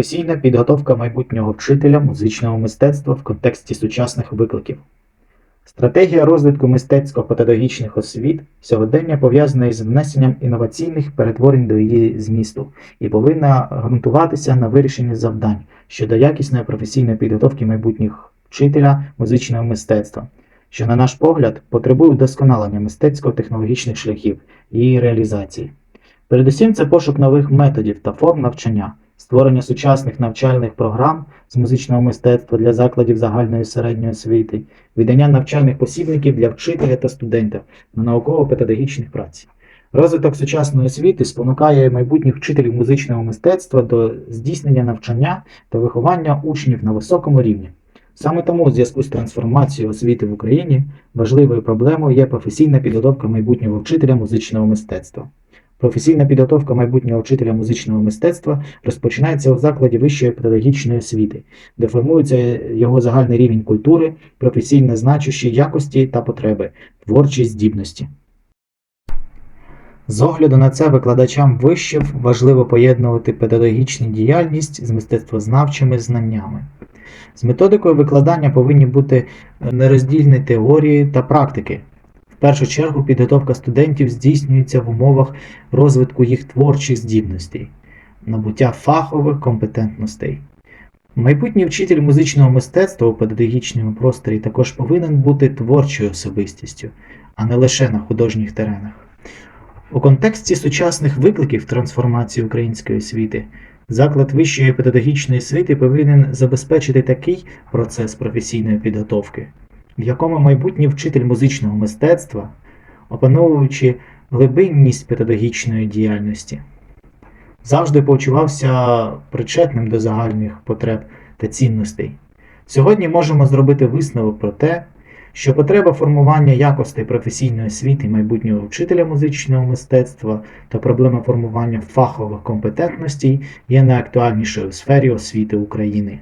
Професійна підготовка майбутнього вчителя музичного мистецтва в контексті сучасних викликів. Стратегія розвитку мистецько-педагогічних освіт сьогодення пов'язана із внесенням інноваційних перетворень до її змісту і повинна ґрунтуватися на вирішенні завдань щодо якісної професійної підготовки майбутніх вчителя музичного мистецтва, що, на наш погляд, потребує вдосконалення мистецько-технологічних шляхів її реалізації. Передусім, це пошук нових методів та форм навчання, створення сучасних навчальних програм з музичного мистецтва для закладів загальної середньої освіти, видання навчальних посібників для вчителя та студентів на науково-педагогічних праці. Розвиток сучасної освіти спонукає майбутніх вчителів музичного мистецтва до здійснення навчання та виховання учнів на високому рівні. Саме тому у зв'язку з трансформацією освіти в Україні важливою проблемою є професійна підготовка майбутнього вчителя музичного мистецтва. Професійна підготовка майбутнього вчителя музичного мистецтва розпочинається у закладі вищої педагогічної освіти, де формується його загальний рівень культури, професійно значущі якості та потреби, творчі здібності. З огляду на це викладачам вишів важливо поєднувати педагогічну діяльність з мистецтвознавчими знаннями. З методикою викладання повинні бути нероздільні теорії та практики. Першу чергу підготовка студентів здійснюється в умовах розвитку їх творчих здібностей, набуття фахових компетентностей. Майбутній вчитель музичного мистецтва у педагогічному просторі також повинен бути творчою особистістю, а не лише на художніх теренах. У контексті сучасних викликів трансформації української освіти заклад вищої педагогічної освіти повинен забезпечити такий процес професійної підготовки, в якому майбутній вчитель музичного мистецтва, опановуючи глибинність педагогічної діяльності, завжди почувався причетним до загальних потреб та цінностей. Сьогодні можемо зробити висновок про те, що потреба формування якостей професійної освіти майбутнього вчителя музичного мистецтва та проблема формування фахових компетентностей є найактуальнішою у сфері освіти України.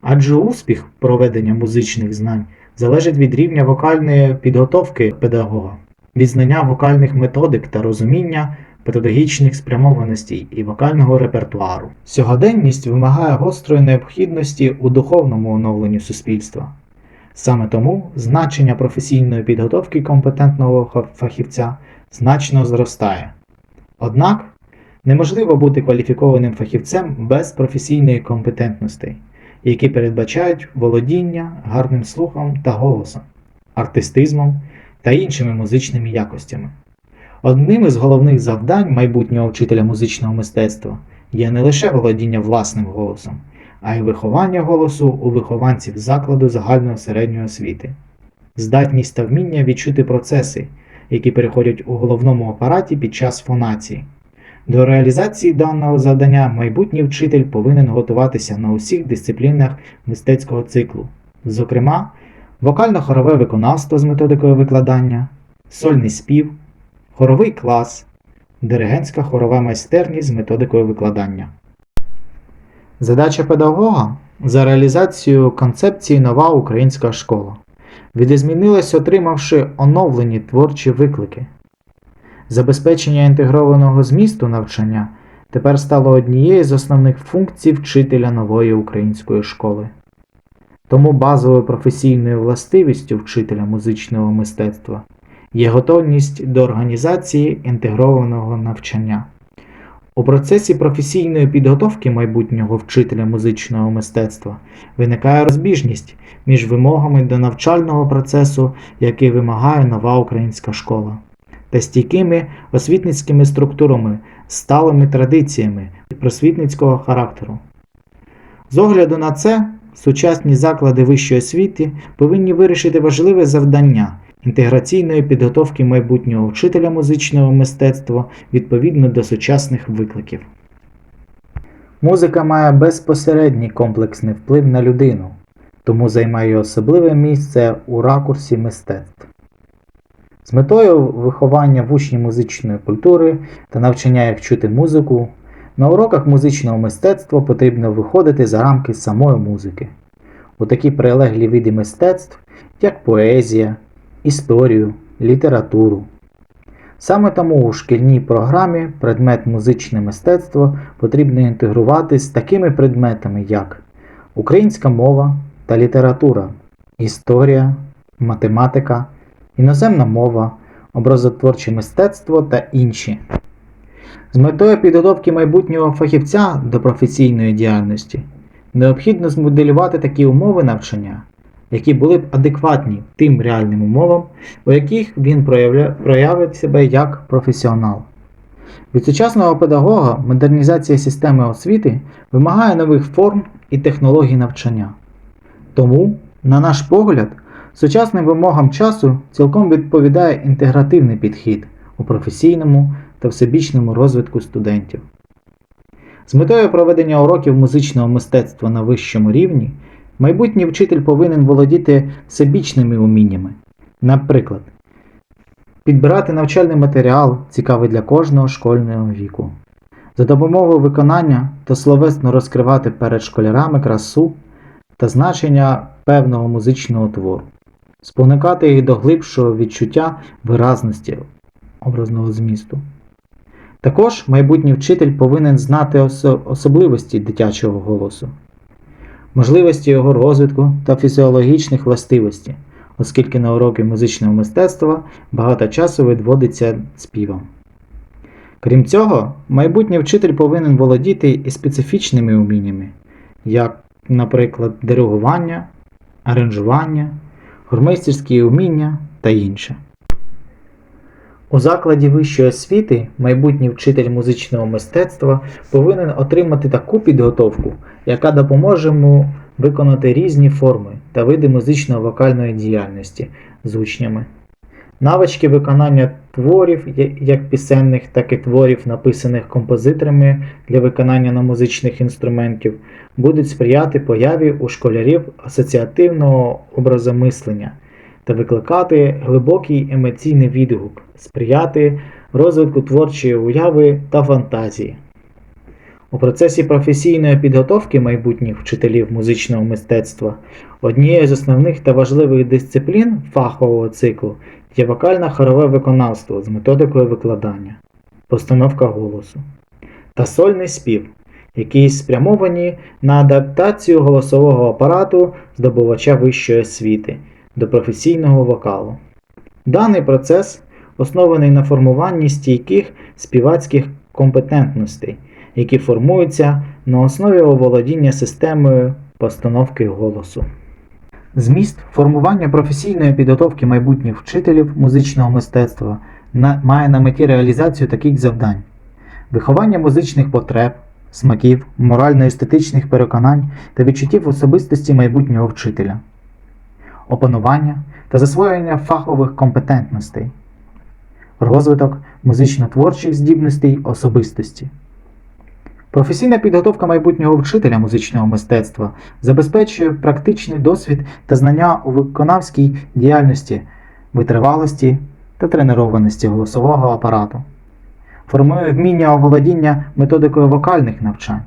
Адже успіх проведення музичних знань залежить від рівня вокальної підготовки педагога, від знання вокальних методик та розуміння педагогічних спрямованостей і вокального репертуару. Сьогоденність вимагає гострої необхідності у духовному оновленні суспільства. Саме тому значення професійної підготовки компетентного фахівця значно зростає. Однак неможливо бути кваліфікованим фахівцем без професійної компетентності, які передбачають володіння гарним слухом та голосом, артистизмом та іншими музичними якостями. Одним із головних завдань майбутнього вчителя музичного мистецтва є не лише володіння власним голосом, а й виховання голосу у вихованців закладу загальної середньої освіти, здатність та вміння відчути процеси, які переходять у головному апараті під час фонації. До реалізації даного завдання майбутній вчитель повинен готуватися на усіх дисциплінах мистецького циклу, зокрема, вокально-хорове виконавство з методикою викладання, сольний спів, хоровий клас, диригентська хорова майстерність з методикою викладання. Задача педагога за реалізацію концепції нова українська школа відізмінилась, отримавши оновлені творчі виклики. Забезпечення інтегрованого змісту навчання тепер стало однією з основних функцій вчителя нової української школи. Тому базовою професійною властивістю вчителя музичного мистецтва є готовність до організації інтегрованого навчання. У процесі професійної підготовки майбутнього вчителя музичного мистецтва виникає розбіжність між вимогами до навчального процесу, який вимагає нова українська школа, та стійкими освітницькими структурами, сталими традиціями просвітницького характеру. З огляду на це, сучасні заклади вищої освіти повинні вирішити важливе завдання інтеграційної підготовки майбутнього вчителя музичного мистецтва відповідно до сучасних викликів. Музика має безпосередній комплексний вплив на людину, тому займає особливе місце у ракурсі мистецтв. З метою виховання в учні музичної культури та навчання їх чути музику, на уроках музичного мистецтва потрібно виходити за рамки самої музики. У такі прилеглі види мистецтв, як поезія, історію, літературу. Саме тому у шкільній програмі предмет музичне мистецтво потрібно інтегрувати з такими предметами, як українська мова та література, історія, математика, іноземна мова, образотворче мистецтво та інші. З метою підготовки майбутнього фахівця до професійної діяльності необхідно змоделювати такі умови навчання, які були б адекватні тим реальним умовам, у яких він проявить себе як професіонал. Від сучасного педагога модернізація системи освіти вимагає нових форм і технологій навчання. Тому, на наш погляд, сучасним вимогам часу цілком відповідає інтегративний підхід у професійному та всебічному розвитку студентів. З метою проведення уроків музичного мистецтва на вищому рівні майбутній вчитель повинен володіти всебічними уміннями. Наприклад, підбирати навчальний матеріал, цікавий для кожного школьного віку, за допомогою виконання та словесно розкривати перед школярами красу та значення певного музичного твору, спонукати їх до глибшого відчуття виразності образного змісту. Також майбутній вчитель повинен знати осо- особливості дитячого голосу, можливості його розвитку та фізіологічних властивостей, оскільки на уроки музичного мистецтва багато часу відводиться співам. Крім цього, майбутній вчитель повинен володіти і специфічними уміннями, як, наприклад, диригування, аранжування, гормейстерські уміння та інше. У закладі вищої освіти майбутній вчитель музичного мистецтва повинен отримати таку підготовку, яка допоможе йому виконати різні форми та види музично-вокальної діяльності з учнями. Навички виконання творів, як пісенних, так і творів, написаних композиторами для виконання на музичних інструментів, будуть сприяти появі у школярів асоціативного образомислення та викликати глибокий емоційний відгук, сприяти розвитку творчої уяви та фантазії. У процесі професійної підготовки майбутніх вчителів музичного мистецтва однією з основних та важливих дисциплін фахового циклу є вокальне хорове виконавство з методикою викладання, постановка голосу та сольний спів, які спрямовані на адаптацію голосового апарату здобувача вищої освіти до професійного вокалу. Даний процес оснований на формуванні стійких співацьких компетентностей, які формуються на основі оволодіння системою постановки голосу. Зміст формування професійної підготовки майбутніх вчителів музичного мистецтва має на меті реалізацію таких завдань: виховання музичних потреб, смаків, морально-естетичних переконань та відчуттів особистості майбутнього вчителя, опанування та засвоєння фахових компетентностей, розвиток музично-творчих здібностей особистості. Професійна підготовка майбутнього вчителя музичного мистецтва забезпечує практичний досвід та знання у виконавській діяльності, витривалості та тренованості голосового апарату, формує вміння оволодіння методикою вокальних навчань,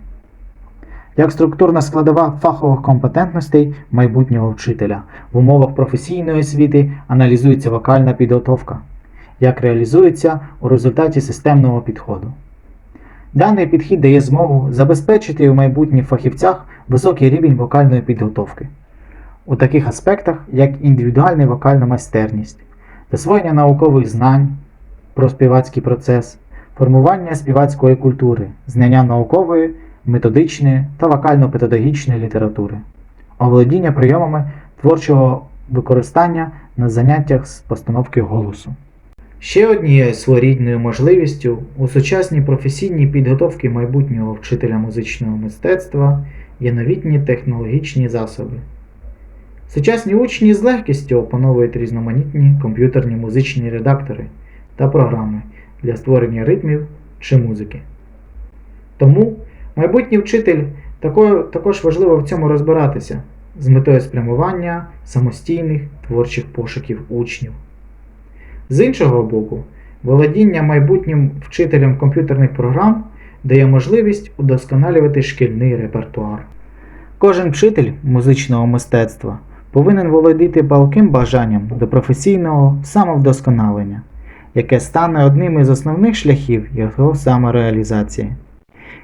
як структурна складова фахових компетентностей майбутнього вчителя в умовах професійної освіти аналізується вокальна підготовка, як реалізується у результаті системного підходу. Даний підхід дає змогу забезпечити у майбутніх фахівцях високий рівень вокальної підготовки у таких аспектах, як індивідуальна вокальна майстерність, засвоєння наукових знань про співацький процес, формування співацької культури, знання наукової, методичної та вокально-педагогічної літератури, оволодіння прийомами творчого використання на заняттях з постановки голосу. Ще однією своєрідною можливістю у сучасній професійній підготовці майбутнього вчителя музичного мистецтва є новітні технологічні засоби. Сучасні учні з легкістю опановують різноманітні комп'ютерні музичні редактори та програми для створення ритмів чи музики. Тому майбутній вчитель також важливо в цьому розбиратися з метою спрямування самостійних творчих пошуків учнів. З іншого боку, володіння майбутнім вчителем комп'ютерних програм дає можливість удосконалювати шкільний репертуар. Кожен вчитель музичного мистецтва повинен володіти палким бажанням до професійного самовдосконалення, яке стане одним із основних шляхів його самореалізації.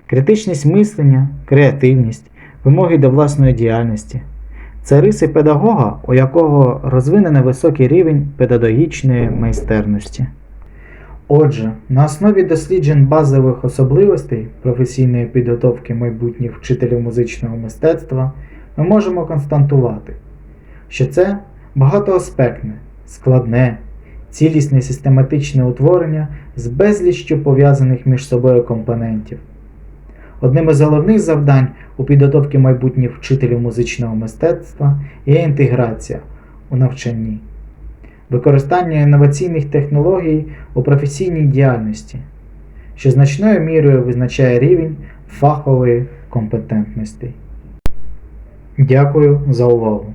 Критичність мислення, креативність, вимоги до власної діяльності це риси педагога, у якого розвинений високий рівень педагогічної майстерності. Отже, на основі досліджень базових особливостей професійної підготовки майбутніх вчителів музичного мистецтва ми можемо констатувати, що це багатоаспектне, складне, цілісне систематичне утворення з безліччю пов'язаних між собою компонентів. Одним із головних завдань у підготовці майбутніх вчителів музичного мистецтва є інтеграція у навчанні, використання інноваційних технологій у професійній діяльності, що значною мірою визначає рівень фахової компетентності. Дякую за увагу!